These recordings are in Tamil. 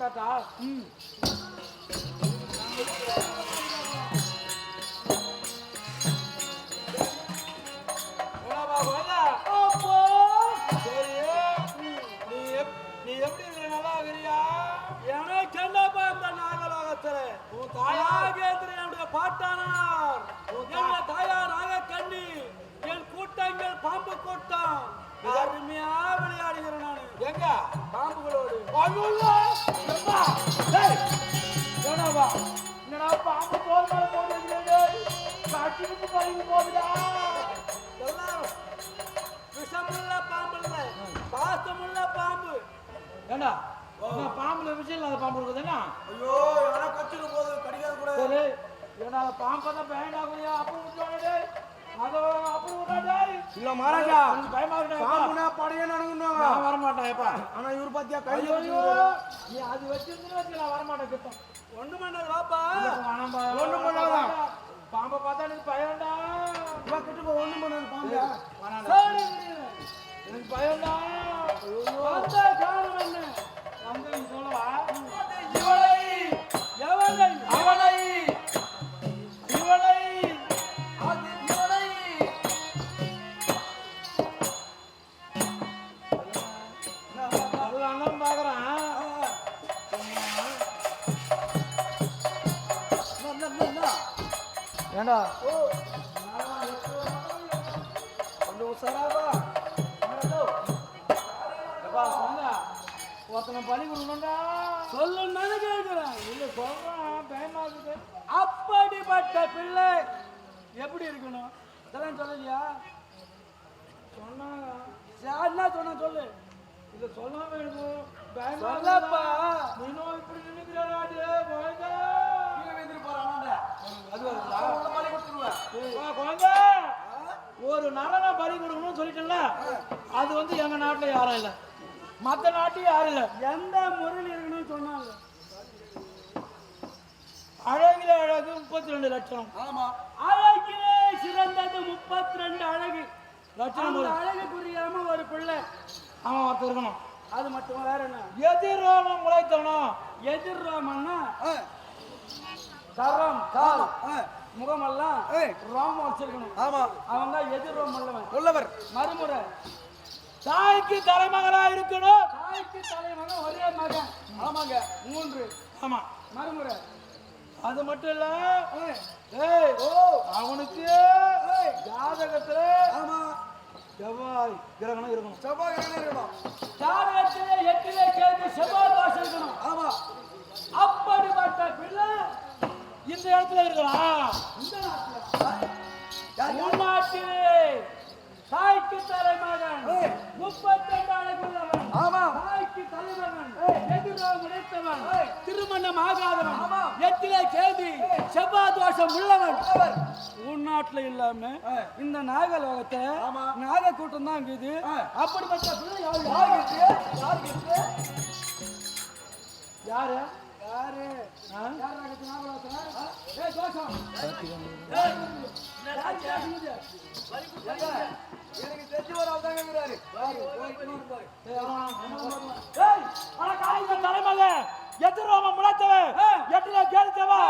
தாத்தா ம். பாட்டானார் எங்க தாயார். நாகக்கண்ணி என் கூட்டங்கள் பாம்பு கூட்டம் அருமையா விளையாடுகிறேன் நானு. எங்க? பாம்புகளோடு. கட்டிட்டு பறந்து போகுதா விஷமுள்ள பாம்பு. இல்ல பாசமுள்ள பாம்பு. ஏண்டா? பாம்புல விஷயம் இல்லாத பாம்பு இருக்குதுன்னா ஐயோ யாரா கச்சிட்டு போகுது கடிக்காத கூட. சரி ஏண்டா பாம்பை தான் பயண்டாகுறியா அப்புறம் விட்டுவானே அதை அப்புறம் விட்டாடே இல்ல மகாராஜா எனக்கு பயமா இருக்கா பாம்புனா படையே நடக்குன்னாங்க நான் வரமாட்டேன் எப்பா ஆனா இவர் பாத்தியா கை ஐயோ நீ அது வச்சிருந்து வச்சு நான் வரமாட்டேன் கிட்டம் ஒண்ணு பண்ணது வாப்பா வேணாம்பா. ஒண்ணும் பண்ணாதா. பாம்பை பார்த்தா எனக்கு பயம்டா. கிட்ட போய் ஒண்ணும் பண்ணாது பாம்பு. வேணாம்டா. எனக்கு பயம்டா. காரணம் என்ன? வந்து சொல்லவா? ஏண்டா எப்பா சொன்னா ஒருத்தனை பலி கொடுக்கணும்டா. சொல்லுன்னு கேட்கிறேன் இல்ல சொல்றான். பயமா இருக்குது அப்படிப்பட்ட பிள்ளை எப்படி இருக்கணும்? இதெல்லாம் சொல்லலையா? சொன்னாங்க. என்ன சொன்ன சொல்லு. இத சொல்லாம எனக்கு பயமா நரனை பலி கொடுக்கணும்னு சொல்லிட்டேன்ல. அது வந்து எங்க நாட்டுல யாரும் இல்ல. மத்த நாட்டையும் யாரும் இல்ல. எந்த முறையில் இருக்கணும்னு சொன்னாங்க. அழகில அழகு முப்பத்தி ரெண்டு லட்சம் ஆமா. அழகிலே சிறந்தது முப்பத்தி ரெண்டு அழகு. லட்சம் அந்த அழகு புரியாம ஒரு பிள்ளை. அவன் ஒருத்தர் இருக்கணும். அது மட்டும் வேற என்ன? எதிரோமம் முளைத்தவனும் எதிர்ராமன்னா கரம் கால். முகமெல்லாம் ரோமம் வச்சிருக்கணும். ஆமா. அவன் தான் எதிர்ரோம் உள்ளவன். உள்ளவர். மறுமுறை. தாய்க்கு தலைமகனா இருக்கணும். தாய்க்கு தலைமகன் ஒரே மகன். ஆமாங்க. மூன்று. ஆமா. மறுமுறை. அது மட்டும் இல்ல. ஏய். ஓ. அவனுக்கு ஜாதகத்துல ஆமா. செவ்வாய் கிரகணம் இருக்கணும். செவ்வாய் கிரகணம் இருக்கணும். ஜாதகத்திலே எட்டிலே செவ்வாய் தோஷம் உள்ளவன் உள்நாட்டுல இல்லாம இந்த நாகலோகத்தை நாக கூட்டம் தான் இருக்குது அப்படிப்பட்ட பிள்ளை யாரு? யாரு இருக்கு? இருக்கு? எனக்கு தெரிஞ்ச ஒரு ஆள் தாங்க இருக்கிறாரு ஏய், ஆனா காலையில தலைமகன் எதிரோமம் முளைத்தவன் எட்டுல கேள்த்தவா முன்னதாமா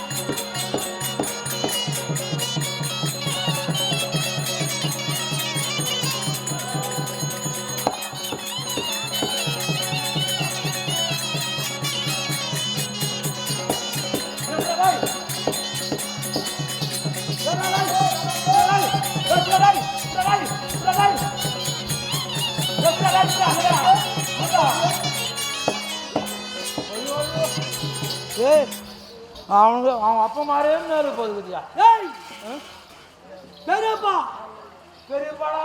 அவனுக்கு அவன் அப்பா மாதிரியே நேரு போகுது பத்தியா? பெரியப்பா. பெரியப்பாடா.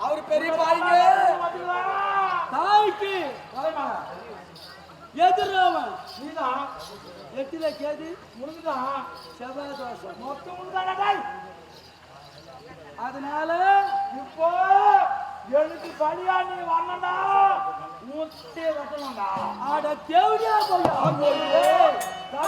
அவர் பெரிய பாருங்க. தாய்க்கு. எதிரோவன். நீதான். எட்டில கேது முடிஞ்சுதான் செவ்வாய் தோஷம். மொத்தம் முடிஞ்சுதானே டேய். அதனால இப்போ எனக்கு பலியா நீ வரணும்டா. ஊத்தியே கட்டணும்டா ஆட தேவடியா போய் ஏய்,